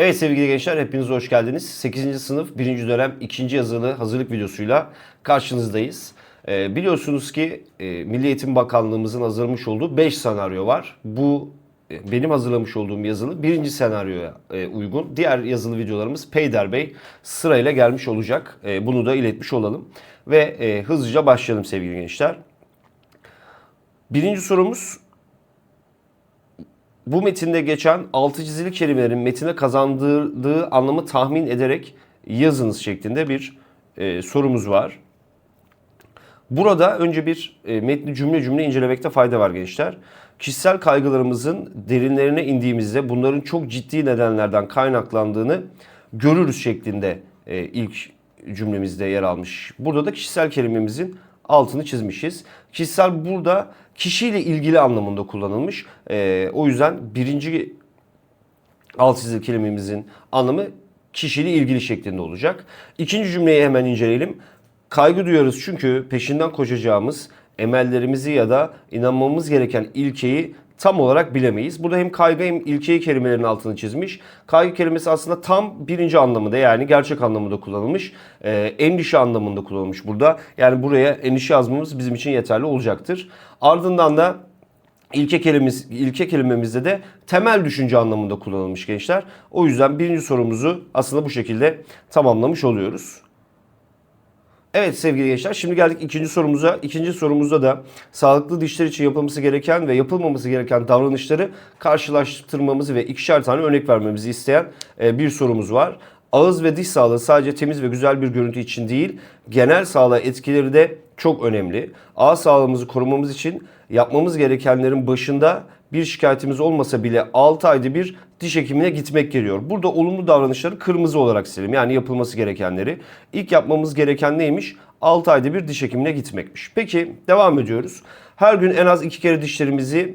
Evet sevgili gençler hepiniz hoş geldiniz. 8. sınıf 1. dönem 2. yazılı hazırlık videosuyla karşınızdayız. Ee, biliyorsunuz ki e, Milli Eğitim Bakanlığımızın hazırlamış olduğu 5 senaryo var. Bu e, benim hazırlamış olduğum yazılı birinci senaryoya e, uygun. Diğer yazılı videolarımız Peyder Bey sırayla gelmiş olacak. E, bunu da iletmiş olalım. Ve e, hızlıca başlayalım sevgili gençler. Birinci sorumuz bu metinde geçen altı çizili kelimelerin metine kazandırdığı anlamı tahmin ederek yazınız şeklinde bir e, sorumuz var. Burada önce bir e, metni cümle cümle incelemekte fayda var gençler. Kişisel kaygılarımızın derinlerine indiğimizde bunların çok ciddi nedenlerden kaynaklandığını görürüz şeklinde e, ilk cümlemizde yer almış. Burada da kişisel kelimemizin altını çizmişiz. Kişisel burada kişiyle ilgili anlamında kullanılmış. E, o yüzden birinci alt çizili kelimemizin anlamı kişiyle ilgili şeklinde olacak. İkinci cümleyi hemen inceleyelim. Kaygı duyarız çünkü peşinden koşacağımız emellerimizi ya da inanmamız gereken ilkeyi tam olarak bilemeyiz. Burada hem kaygı hem ilkeyi kelimelerin altını çizmiş. Kaygı kelimesi aslında tam birinci anlamında yani gerçek anlamında kullanılmış. Ee, endişe anlamında kullanılmış burada. Yani buraya endişe yazmamız bizim için yeterli olacaktır. Ardından da İlke kelimemiz, ilke kelimemizde de temel düşünce anlamında kullanılmış gençler. O yüzden birinci sorumuzu aslında bu şekilde tamamlamış oluyoruz. Evet sevgili gençler şimdi geldik ikinci sorumuza. İkinci sorumuzda da sağlıklı dişler için yapılması gereken ve yapılmaması gereken davranışları karşılaştırmamızı ve ikişer tane örnek vermemizi isteyen e, bir sorumuz var. Ağız ve diş sağlığı sadece temiz ve güzel bir görüntü için değil, genel sağlığa etkileri de çok önemli. Ağız sağlığımızı korumamız için yapmamız gerekenlerin başında bir şikayetimiz olmasa bile 6 ayda bir diş hekimine gitmek geliyor. Burada olumlu davranışları kırmızı olarak silelim. Yani yapılması gerekenleri. İlk yapmamız gereken neymiş? 6 ayda bir diş hekimine gitmekmiş. Peki devam ediyoruz. Her gün en az 2 kere dişlerimizi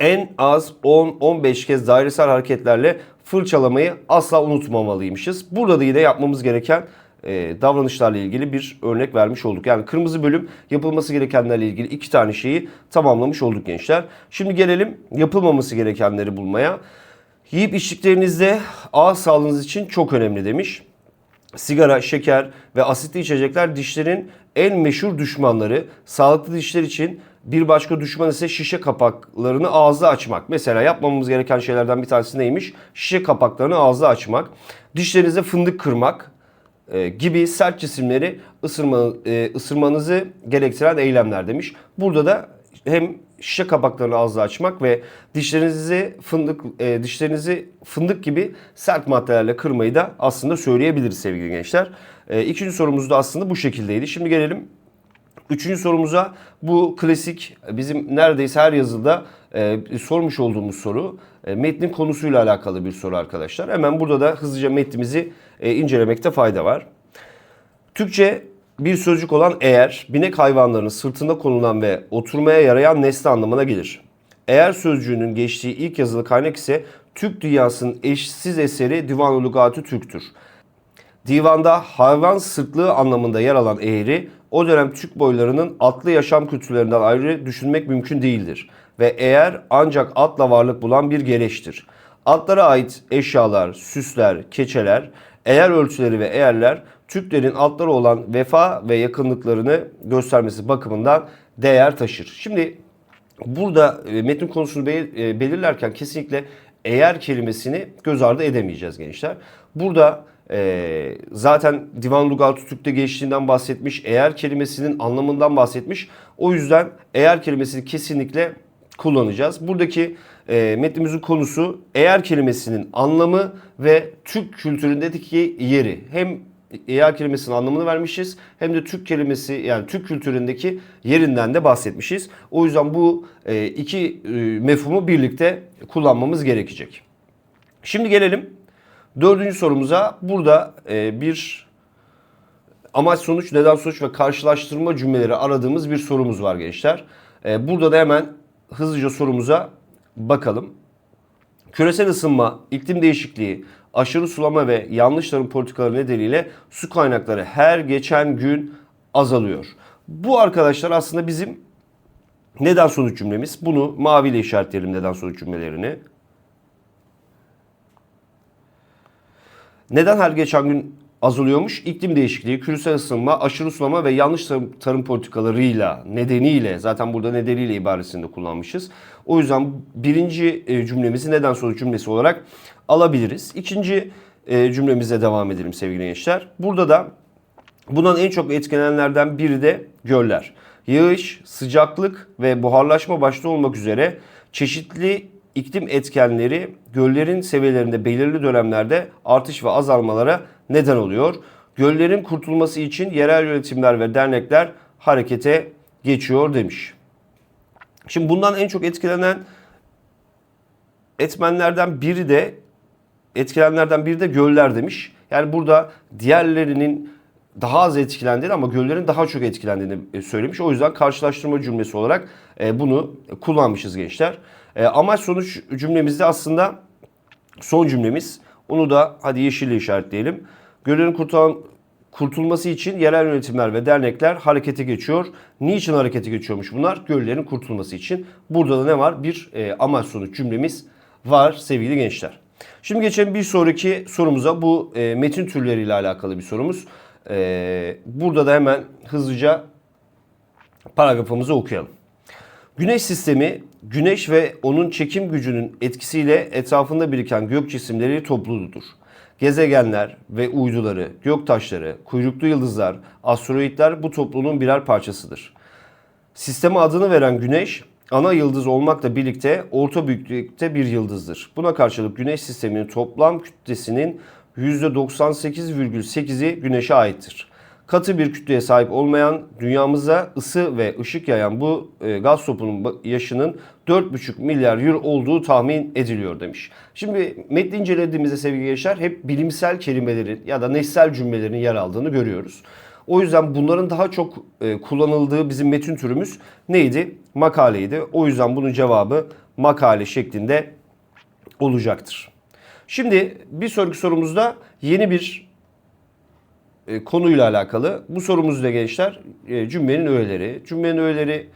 en az 10-15 kez dairesel hareketlerle fırçalamayı asla unutmamalıymışız. Burada da yine yapmamız gereken e, davranışlarla ilgili bir örnek vermiş olduk. Yani kırmızı bölüm yapılması gerekenlerle ilgili iki tane şeyi tamamlamış olduk gençler. Şimdi gelelim yapılmaması gerekenleri bulmaya. Yiyip içtiklerinizde ağız sağlığınız için çok önemli demiş. Sigara, şeker ve asitli içecekler dişlerin en meşhur düşmanları. Sağlıklı dişler için bir başka düşman ise şişe kapaklarını ağızda açmak. Mesela yapmamamız gereken şeylerden bir tanesi neymiş? Şişe kapaklarını ağızda açmak. Dişlerinize fındık kırmak e, gibi sert cisimleri ısırma, e, ısırmanızı gerektiren eylemler demiş. Burada da hem şişe kapaklarını ağızda açmak ve dişlerinizi fındık e, dişlerinizi fındık gibi sert maddelerle kırmayı da aslında söyleyebiliriz sevgili gençler. E, ikinci sorumuz da aslında bu şekildeydi. Şimdi gelelim Üçüncü sorumuza bu klasik bizim neredeyse her yazıda e, sormuş olduğumuz soru. E, metnin konusuyla alakalı bir soru arkadaşlar. Hemen burada da hızlıca metnimizi e, incelemekte fayda var. Türkçe bir sözcük olan eğer binek hayvanlarının sırtında konulan ve oturmaya yarayan nesne anlamına gelir. Eğer sözcüğünün geçtiği ilk yazılı kaynak ise Türk dünyasının eşsiz eseri Divan-ı Lugatü Türk'tür. Divanda hayvan sırtlığı anlamında yer alan eğri, o dönem Türk boylarının atlı yaşam kültürlerinden ayrı düşünmek mümkün değildir. Ve eğer ancak atla varlık bulan bir gereçtir. Atlara ait eşyalar, süsler, keçeler, eğer ölçüleri ve eğerler Türklerin atlara olan vefa ve yakınlıklarını göstermesi bakımından değer taşır. Şimdi burada e, metin konusunu e, belirlerken kesinlikle eğer kelimesini göz ardı edemeyeceğiz gençler. Burada e, zaten Divan Lugatü Türk'te geçtiğinden bahsetmiş. Eğer kelimesinin anlamından bahsetmiş. O yüzden eğer kelimesini kesinlikle kullanacağız. Buradaki e, metnimizin konusu eğer kelimesinin anlamı ve Türk kültüründeki yeri. Hem eğer kelimesinin anlamını vermişiz hem de Türk kelimesi yani Türk kültüründeki yerinden de bahsetmişiz. O yüzden bu e, iki e, mefhumu birlikte kullanmamız gerekecek. Şimdi gelelim dördüncü sorumuza. Burada e, bir amaç sonuç, neden sonuç ve karşılaştırma cümleleri aradığımız bir sorumuz var gençler. E, burada da hemen hızlıca sorumuza bakalım. Küresel ısınma, iklim değişikliği, aşırı sulama ve yanlış tarım politikaları nedeniyle su kaynakları her geçen gün azalıyor. Bu arkadaşlar aslında bizim neden sonuç cümlemiz. Bunu maviyle işaretleyelim neden sonuç cümlelerini. Neden her geçen gün azalıyormuş? İklim değişikliği, küresel ısınma, aşırı sulama ve yanlış tarım, politikalarıyla nedeniyle zaten burada nedeniyle ibaresini de kullanmışız. O yüzden birinci e, cümlemizi neden soru cümlesi olarak alabiliriz. İkinci e, cümlemize devam edelim sevgili gençler. Burada da bundan en çok etkilenenlerden biri de göller. Yağış, sıcaklık ve buharlaşma başta olmak üzere çeşitli iklim etkenleri göllerin seviyelerinde belirli dönemlerde artış ve azalmalara neden oluyor. Göllerin kurtulması için yerel yönetimler ve dernekler harekete geçiyor demiş. Şimdi bundan en çok etkilenen etmenlerden biri de etkilenenlerden biri de göller demiş. Yani burada diğerlerinin daha az etkilendiğini ama göllerin daha çok etkilendiğini e, söylemiş. O yüzden karşılaştırma cümlesi olarak e, bunu kullanmışız gençler. E, Amaç sonuç cümlemizde aslında son cümlemiz. Onu da hadi yeşille işaretleyelim. Göllerin kurtulan, kurtulması için yerel yönetimler ve dernekler harekete geçiyor. Niçin harekete geçiyormuş bunlar? Göllerin kurtulması için. Burada da ne var? Bir e, amaç sonuç cümlemiz var sevgili gençler. Şimdi geçelim bir sonraki sorumuza. Bu e, metin türleriyle alakalı bir sorumuz. E, burada da hemen hızlıca paragrafımızı okuyalım. Güneş sistemi, güneş ve onun çekim gücünün etkisiyle etrafında biriken gök cisimleri topluluğudur. Gezegenler ve uyduları, göktaşları, kuyruklu yıldızlar, asteroidler bu topluluğun birer parçasıdır. Sisteme adını veren güneş, ana yıldız olmakla birlikte orta büyüklükte bir yıldızdır. Buna karşılık güneş sisteminin toplam kütlesinin %98,8'i güneşe aittir. Katı bir kütleye sahip olmayan, dünyamıza ısı ve ışık yayan bu e, gaz topunun yaşının 4,5 milyar yıl olduğu tahmin ediliyor demiş. Şimdi metni incelediğimizde sevgili gençler hep bilimsel kelimelerin ya da nesel cümlelerin yer aldığını görüyoruz. O yüzden bunların daha çok e, kullanıldığı bizim metin türümüz neydi? Makaleydi. O yüzden bunun cevabı makale şeklinde olacaktır. Şimdi bir sonraki sorumuzda yeni bir e, konuyla alakalı. Bu sorumuzda gençler e, cümlenin öğeleri. Cümlenin öğeleri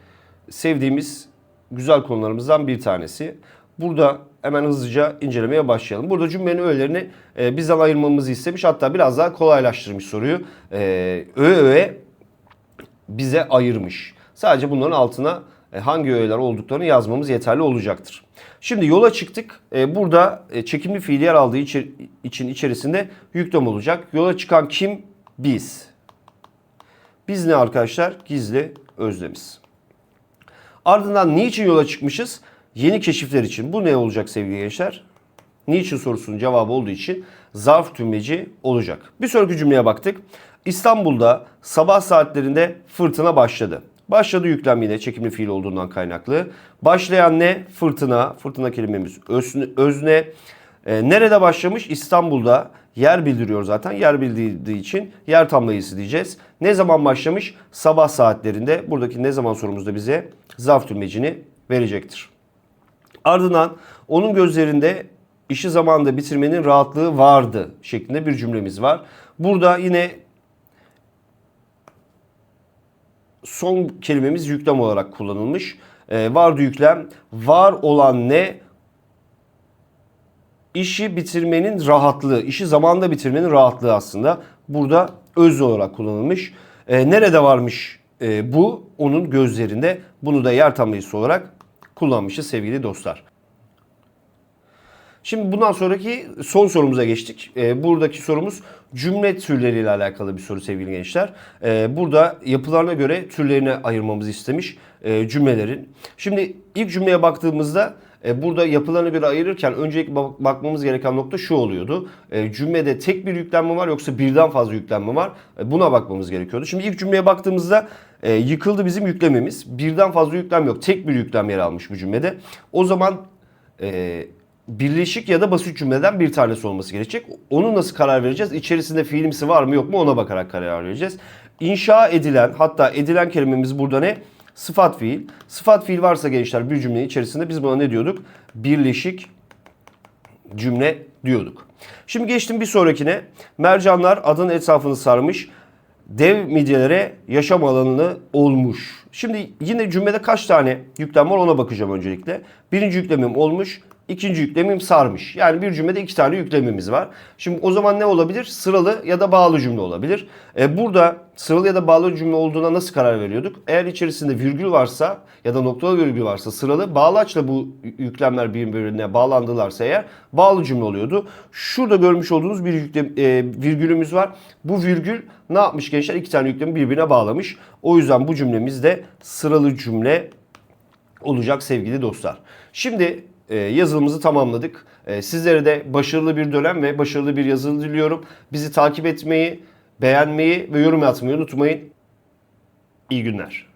sevdiğimiz güzel konularımızdan bir tanesi. Burada hemen hızlıca incelemeye başlayalım. Burada cümlenin öğelerini e, bizden ayırmamızı istemiş. Hatta biraz daha kolaylaştırmış soruyu. E, öğe öğe bize ayırmış. Sadece bunların altına e, hangi öğeler olduklarını yazmamız yeterli olacaktır. Şimdi yola çıktık. Burada çekimli fiil yer aldığı için içerisinde yüklem olacak. Yola çıkan kim? Biz. Biz ne arkadaşlar? Gizli özlemiz. Ardından niçin yola çıkmışız? Yeni keşifler için. Bu ne olacak sevgili gençler? Niçin sorusunun cevabı olduğu için zarf tümleci olacak. Bir sonraki cümleye baktık. İstanbul'da sabah saatlerinde fırtına başladı. Başladı yüklem yine çekimli fiil olduğundan kaynaklı. Başlayan ne? Fırtına. Fırtına kelimemiz özne. özne. E, nerede başlamış? İstanbul'da. Yer bildiriyor zaten. Yer bildiği için yer tamlayıcısı diyeceğiz. Ne zaman başlamış? Sabah saatlerinde. Buradaki ne zaman sorumuzda bize zarf tümlecini verecektir. Ardından onun gözlerinde işi zamanında bitirmenin rahatlığı vardı şeklinde bir cümlemiz var. Burada yine son kelimemiz yüklem olarak kullanılmış. Ee, vardı yüklem. Var olan ne? İşi bitirmenin rahatlığı, işi zamanda bitirmenin rahatlığı aslında burada öz olarak kullanılmış. Ee, nerede varmış e, bu? Onun gözlerinde. Bunu da yer tamlayıcısı olarak kullanmışız sevgili dostlar. Şimdi bundan sonraki son sorumuza geçtik. Ee, buradaki sorumuz cümle türleriyle alakalı bir soru sevgili gençler. Ee, burada yapılarına göre türlerine ayırmamızı istemiş e, cümlelerin. Şimdi ilk cümleye baktığımızda e, burada yapılarına göre ayırırken öncelikle bakmamız gereken nokta şu oluyordu. E, cümlede tek bir yüklenme var yoksa birden fazla yüklenme var. E, buna bakmamız gerekiyordu. Şimdi ilk cümleye baktığımızda yıkıldı bizim yüklememiz. Birden fazla yüklem yok. Tek bir yüklem yer almış bu cümlede. O zaman birleşik ya da basit cümleden bir tanesi olması gerekecek. Onu nasıl karar vereceğiz? İçerisinde fiilimsi var mı yok mu ona bakarak karar vereceğiz. İnşa edilen hatta edilen kelimemiz burada ne? Sıfat fiil. Sıfat fiil varsa gençler bir cümlenin içerisinde biz buna ne diyorduk? Birleşik cümle diyorduk. Şimdi geçtim bir sonrakine. Mercanlar adın etrafını sarmış. Dev midyelere yaşam alanını olmuş. Şimdi yine cümlede kaç tane yüklem var ona bakacağım öncelikle. Birinci yüklemim olmuş. İkinci yüklemim sarmış. Yani bir cümlede iki tane yüklemimiz var. Şimdi o zaman ne olabilir? Sıralı ya da bağlı cümle olabilir. E, burada sıralı ya da bağlı cümle olduğuna nasıl karar veriyorduk? Eğer içerisinde virgül varsa ya da noktalı virgül varsa sıralı, bağlaçla bu yüklemler birbirine bağlandılarsa eğer bağlı cümle oluyordu. Şurada görmüş olduğunuz bir yüklem, e, virgülümüz var. Bu virgül ne yapmış gençler? İki tane yüklemi birbirine bağlamış. O yüzden bu cümlemiz de sıralı cümle olacak sevgili dostlar. Şimdi e, yazılımızı tamamladık. E, sizlere de başarılı bir dönem ve başarılı bir yazılı diliyorum. Bizi takip etmeyi, beğenmeyi ve yorum atmayı unutmayın. İyi günler.